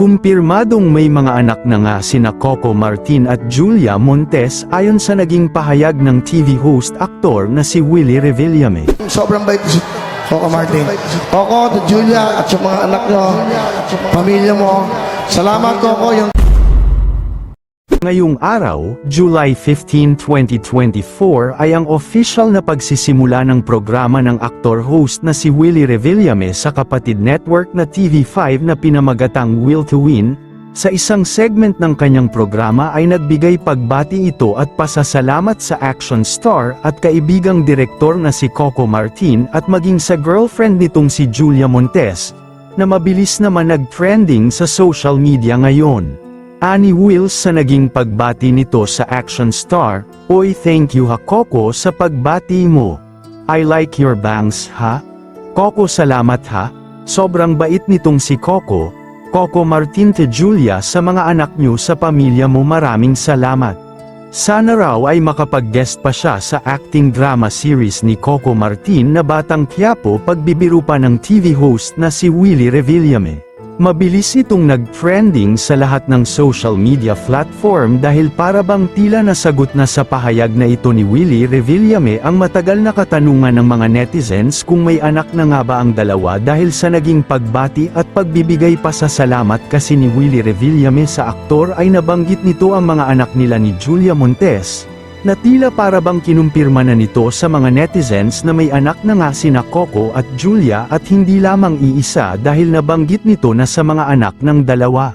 Kumpirmadong may mga anak na nga sina Coco Martin at Julia Montes ayon sa naging pahayag ng TV host aktor na si Willie Revillame. Sobrang bait si Coco Martin. Coco, Julia, at sa mga anak nyo, pamilya mo. Salamat, Coco. Yung Ngayong araw, July 15, 2024 ay ang official na pagsisimula ng programa ng aktor-host na si Willie Revillame sa kapatid network na TV5 na pinamagatang Will to Win. Sa isang segment ng kanyang programa ay nagbigay pagbati ito at pasasalamat sa action star at kaibigang direktor na si Coco Martin at maging sa girlfriend nitong si Julia Montes, na mabilis naman nag-trending sa social media ngayon. Ani Wills sa naging pagbati nito sa action star, Oy thank you ha Coco sa pagbati mo. I like your bangs ha? Coco salamat ha? Sobrang bait nitong si Coco. Coco Martin te Julia sa mga anak niyo sa pamilya mo maraming salamat. Sana raw ay makapag-guest pa siya sa acting drama series ni Coco Martin na Batang Quiapo pagbibiro pa ng TV host na si Willie Revillame. Mabilis itong nag-trending sa lahat ng social media platform dahil para bang tila nasagot na sa pahayag na ito ni Willie Revillame ang matagal na katanungan ng mga netizens kung may anak na nga ba ang dalawa dahil sa naging pagbati at pagbibigay pasasalamat kasi ni Willie Revillame sa aktor ay nabanggit nito ang mga anak nila ni Julia Montes, na tila para bang kinumpirma na nito sa mga netizens na may anak na nga sina Coco at Julia at hindi lamang iisa dahil nabanggit nito na sa mga anak ng dalawa.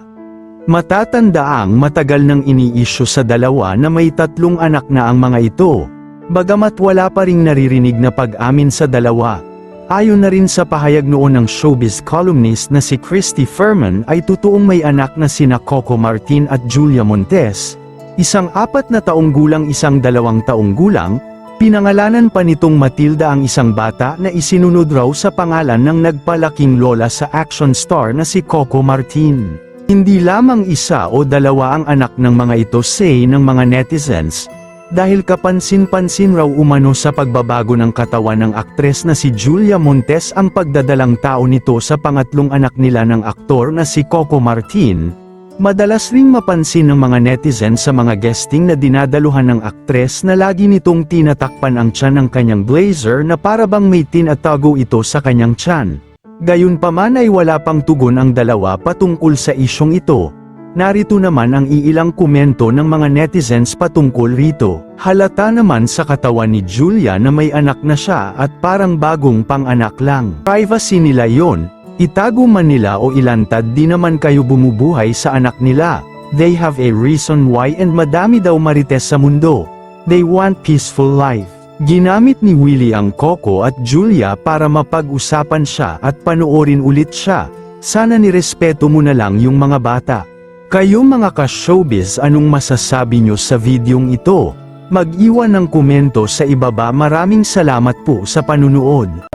Matatandaang matagal nang ini-issue sa dalawa na may tatlong anak na ang mga ito, bagamat wala pa ring naririnig na pag-amin sa dalawa. Ayon na rin sa pahayag noon ng showbiz columnist na si Christy Furman ay totoong may anak na sina Coco Martin at Julia Montes, Isang apat na taong gulang isang dalawang taong gulang, pinangalanan pa nitong Matilda ang isang bata na isinunod raw sa pangalan ng nagpalaking lola sa action star na si Coco Martin. Hindi lamang isa o dalawa ang anak ng mga ito say ng mga netizens, dahil kapansin-pansin raw umano sa pagbabago ng katawan ng aktres na si Julia Montes ang pagdadalang tao nito sa pangatlong anak nila ng aktor na si Coco Martin, Madalas ring mapansin ng mga netizen sa mga guesting na dinadaluhan ng aktres na lagi nitong tinatakpan ang tiyan ng kanyang blazer na para bang may tinatago ito sa kanyang tiyan. Gayunpaman ay wala pang tugon ang dalawa patungkol sa isyong ito. Narito naman ang iilang komento ng mga netizens patungkol rito. Halata naman sa katawan ni Julia na may anak na siya at parang bagong pang-anak lang. Privacy nila yon, Itago man nila o ilantad di naman kayo bumubuhay sa anak nila. They have a reason why and madami daw marites sa mundo. They want peaceful life. Ginamit ni Willie ang Coco at Julia para mapag-usapan siya at panoorin ulit siya. Sana nirespeto mo na lang yung mga bata. Kayo mga ka-showbiz anong masasabi nyo sa videong ito? Mag-iwan ng komento sa ibaba maraming salamat po sa panunood.